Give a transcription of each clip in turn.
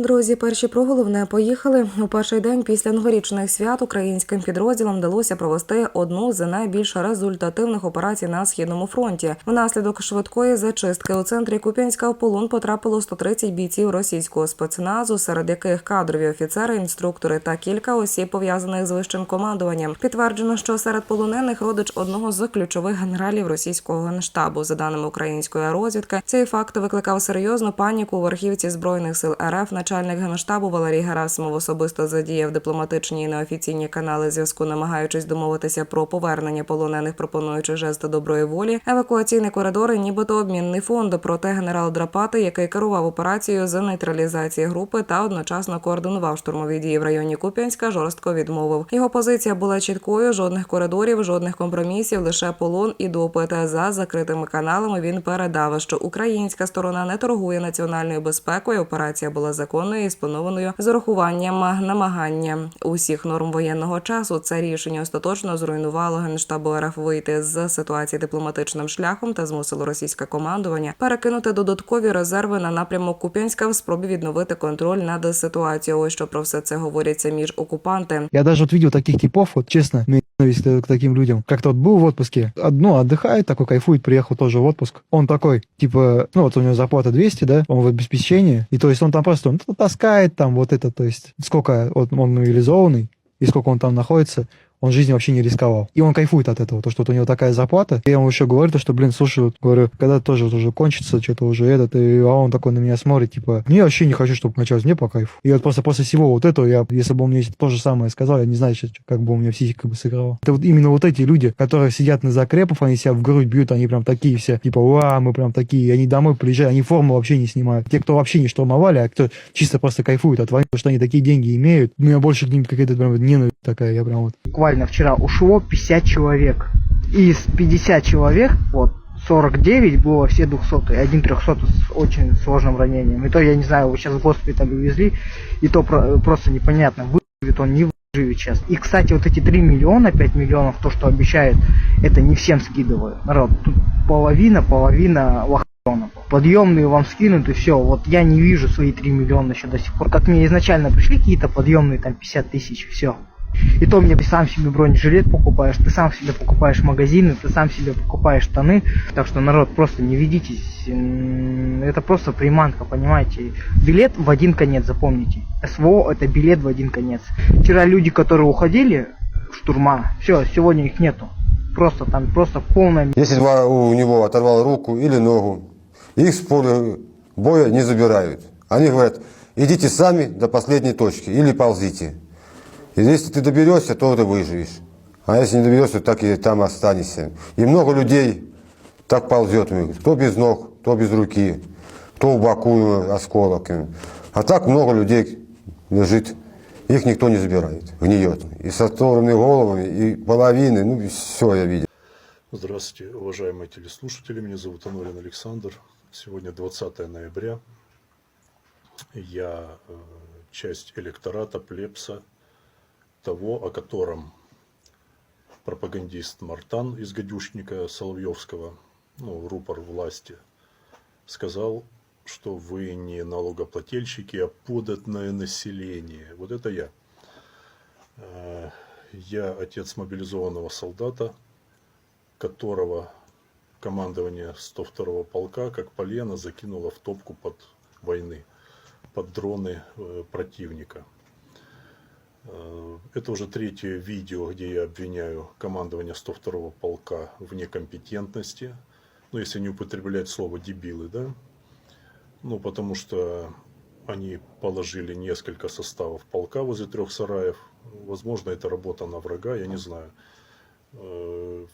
Друзі, перші про головне поїхали. У перший день після новорічних свят українським підрозділам вдалося провести одну з найбільш результативних операцій на східному фронті. Внаслідок швидкої зачистки у центрі Куп'янська в полон потрапило 130 бійців російського спецназу, серед яких кадрові офіцери, інструктори та кілька осіб пов'язаних з вищим командуванням. Підтверджено, що серед полонених родич одного з ключових генералів російського генштабу. За даними української розвідки, цей факт викликав серйозну паніку у верхівці збройних сил РФ. Начальник генштабу Валерій Герасимов особисто задіяв дипломатичні і неофіційні канали зв'язку, намагаючись домовитися про повернення полонених, пропонуючи жести доброї волі. Евакуаційні коридори, нібито обмінний фонд. Проте генерал Драпати, який керував операцією з нейтралізації групи та одночасно координував штурмові дії в районі Куп'янська, жорстко відмовив. Його позиція була чіткою: жодних коридорів, жодних компромісів, лише полон і допит. За закритими каналами він передав, що українська сторона не торгує національною безпекою. Операція була законною і спланованою з урахуванням намагання усіх норм воєнного часу. Це рішення остаточно зруйнувало генштабу РФ вийти з ситуації дипломатичним шляхом та змусило російське командування перекинути додаткові резерви на напрямок Куп'янська в спробі відновити контроль над ситуацією. Ось що про все це говорять самі ж окупанти. Я даже вот видел таких типов, вот честно, мне ненависть к таким людям. Как-то вот был в отпуске, одно отдыхает, такой кайфует, приехал тоже в отпуск. Он такой, типа, ну вот у него зарплата 200, да, он в обеспечении, и то есть он там просто ну, таскает там вот это, то есть сколько вот он мобилизованный, и сколько он там находится, он жизнью вообще не рисковал. И он кайфует от этого, то, что вот у него такая зарплата. И я ему еще говорю, то, что, блин, слушай, вот, говорю, когда тоже вот уже кончится, что-то уже этот, и, а он такой на меня смотрит, типа, мне вообще не хочу, чтобы началось, мне по кайфу. И вот просто после всего вот этого, я, если бы он мне то же самое сказал, я не знаю, сейчас, как бы у меня психика бы сыграла. Это вот именно вот эти люди, которые сидят на закрепах, они себя в грудь бьют, они прям такие все, типа, уа, мы прям такие, и они домой приезжают, они форму вообще не снимают. Те, кто вообще не штурмовали, а кто чисто просто кайфует от войны, потому что они такие деньги имеют, у меня больше к ним какая-то прям ненависть такая, я прям вот вчера ушло 50 человек. Из 50 человек, вот, 49 было все 200, и один 300 с очень сложным ранением. И то, я не знаю, его сейчас в госпиталь увезли, и то про- просто непонятно, выживет он, не выживет сейчас. И, кстати, вот эти 3 миллиона, 5 миллионов, то, что обещают, это не всем скидывают. Народ, тут половина, половина лохотронов. Подъемные вам скинут и все. Вот я не вижу свои 3 миллиона еще до сих пор. Как мне изначально пришли какие-то подъемные, там 50 тысяч, все. И то мне ты сам себе бронежилет покупаешь, ты сам себе покупаешь магазины, ты сам себе покупаешь штаны. Так что, народ, просто не ведитесь. Это просто приманка, понимаете. Билет в один конец, запомните. СВО это билет в один конец. Вчера люди, которые уходили в штурма, все, сегодня их нету. Просто там, просто полная Если у него оторвал руку или ногу, их с поля боя не забирают. Они говорят, идите сами до последней точки или ползите. Если ты доберешься, то ты выживешь. А если не доберешься, так и там останешься. И много людей так ползет. Кто без ног, кто без руки, кто в боку осколок. А так много людей лежит. Их никто не забирает, гниет. И с оторванными головами, и половины, ну все я видел. Здравствуйте, уважаемые телеслушатели. Меня зовут Анорин Александр. Сегодня 20 ноября. Я э, часть электората плебса, того, о котором пропагандист Мартан из гадюшника Соловьевского, ну, рупор власти, сказал, что вы не налогоплательщики, а податное население. Вот это я. Э, Я отец мобилизованного солдата, которого командование 102-го полка, как полено, закинуло в топку под войны, под дроны э, противника. Э, Это уже третье видео, где я обвиняю командование 102-го полка в некомпетентности. Ну, если не употреблять слово дебилы, да? Ну, потому что они положили несколько составов полка возле трех сараев. Возможно, это работа на врага, я не знаю. Э,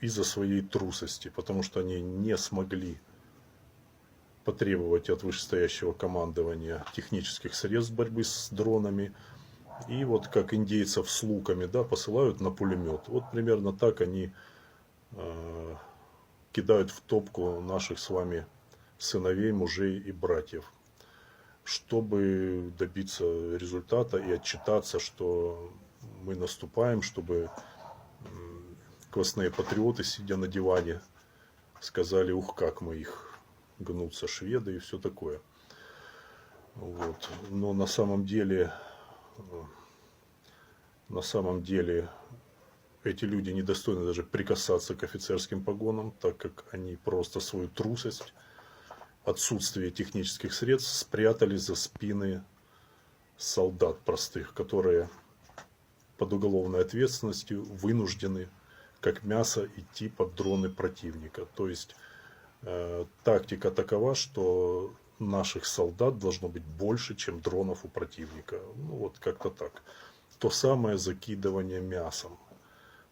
Из-за своей трусости, потому что они не смогли потребовать от вышестоящего командования технических средств борьбы с дронами. И вот как индейцев с луками да, посылают на пулемет. Вот примерно так они э, кидают в топку наших с вами сыновей, мужей и братьев, чтобы добиться результата и отчитаться, что мы наступаем, чтобы квасные патриоты, сидя на диване, сказали, ух, как мы их гнутся шведы и все такое. Вот. Но на самом деле, на самом деле эти люди недостойны даже прикасаться к офицерским погонам, так как они просто свою трусость, отсутствие технических средств спрятали за спины солдат простых, которые под уголовной ответственностью вынуждены как мясо идти под дроны противника. То есть э, тактика такова, что наших солдат должно быть больше, чем дронов у противника. Ну вот как-то так. То самое закидывание мясом,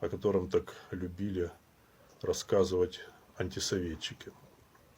о котором так любили рассказывать антисоветчики.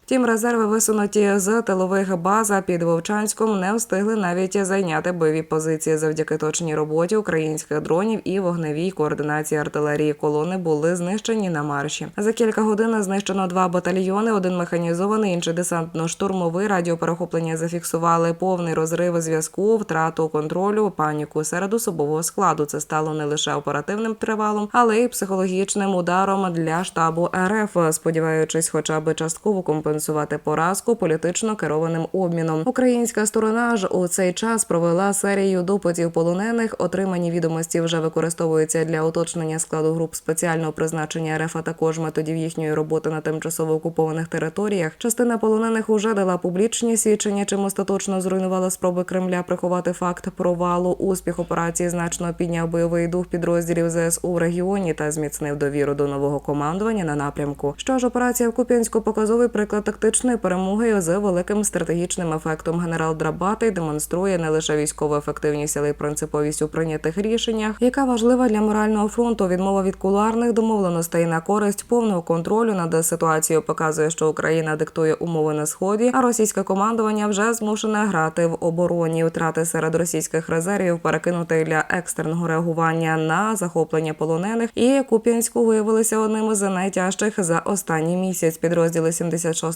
Втім, резерви, висунуті з тилових баз а під Вовчанськом, не встигли навіть зайняти бойові позиції завдяки точній роботі українських дронів і вогневій координації артилерії. Колони були знищені на марші. За кілька годин знищено два батальйони: один механізований, інший десантно-штурмовий. Радіоперехоплення зафіксували повний розрив зв'язку, втрату контролю, паніку серед особового складу. Це стало не лише оперативним тривалом, але й психологічним ударом для штабу РФ, сподіваючись, хоча б частково компенсувати поразку політично керованим обміном. Українська сторона ж у цей час провела серію допитів полонених. Отримані відомості вже використовуються для уточнення складу груп спеціального призначення РФ, а також методів їхньої роботи на тимчасово окупованих територіях. Частина полонених уже дала публічні свідчення, чим остаточно зруйнувала спроби Кремля приховати факт провалу. Успіх операції значно підняв бойовий дух підрозділів ЗСУ в регіоні та зміцнив довіру до нового командування на напрямку. Що ж, операція в Куп'янську показовий приклад тактичної перемоги з великим стратегічним ефектом. Генерал Драбатий демонструє не лише військову ефективність, але й принциповість у прийнятих рішеннях, яка важлива для морального фронту. Відмова від кулуарних домовленостей на користь повного контролю над ситуацією показує, що Україна диктує умови на сході, а російське командування вже змушене грати в обороні. Втрати серед російських резервів перекинути для екстреного реагування на захоплення полонених і Куп'янську виявилися одним із найтяжчих за останній місяць. Підрозділи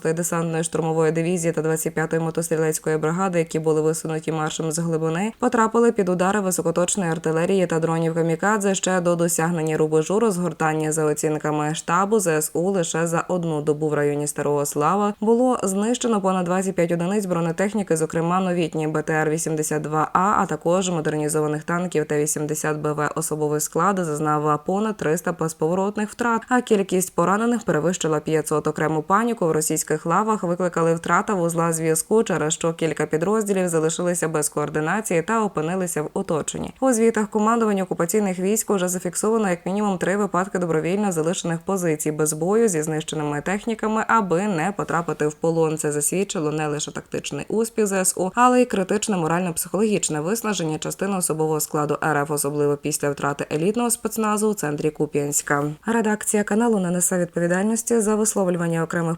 76-ї десантної штурмової дивізії та 25-ї мотострілецької бригади, які були висунуті маршем з глибини, потрапили під удари високоточної артилерії та дронів камікадзе ще до досягнення рубежу розгортання за оцінками штабу ЗСУ лише за одну добу в районі Старого Слава було знищено понад 25 одиниць бронетехніки, зокрема новітні БТР 82 А, а також модернізованих танків Т-80 БВ. Особовий склад зазнав понад 300 безповоротних втрат, а кількість поранених перевищила 500. Окрему паніку в російських лавах викликали втрата вузла зв'язку, через що кілька підрозділів залишилися без координації та опинилися в оточенні. У звітах командування окупаційних військ уже зафіксовано як мінімум три випадки добровільно залишених позицій без бою зі знищеними техніками, аби не потрапити в полон. Це засвідчило не лише тактичний успіх ЗСУ, але й критичне морально-психологічне виснаження частини особового складу РФ, особливо після втрати елітного спецназу у центрі Куп'янська. Редакція каналу не несе відповідальності за висловлювання окремих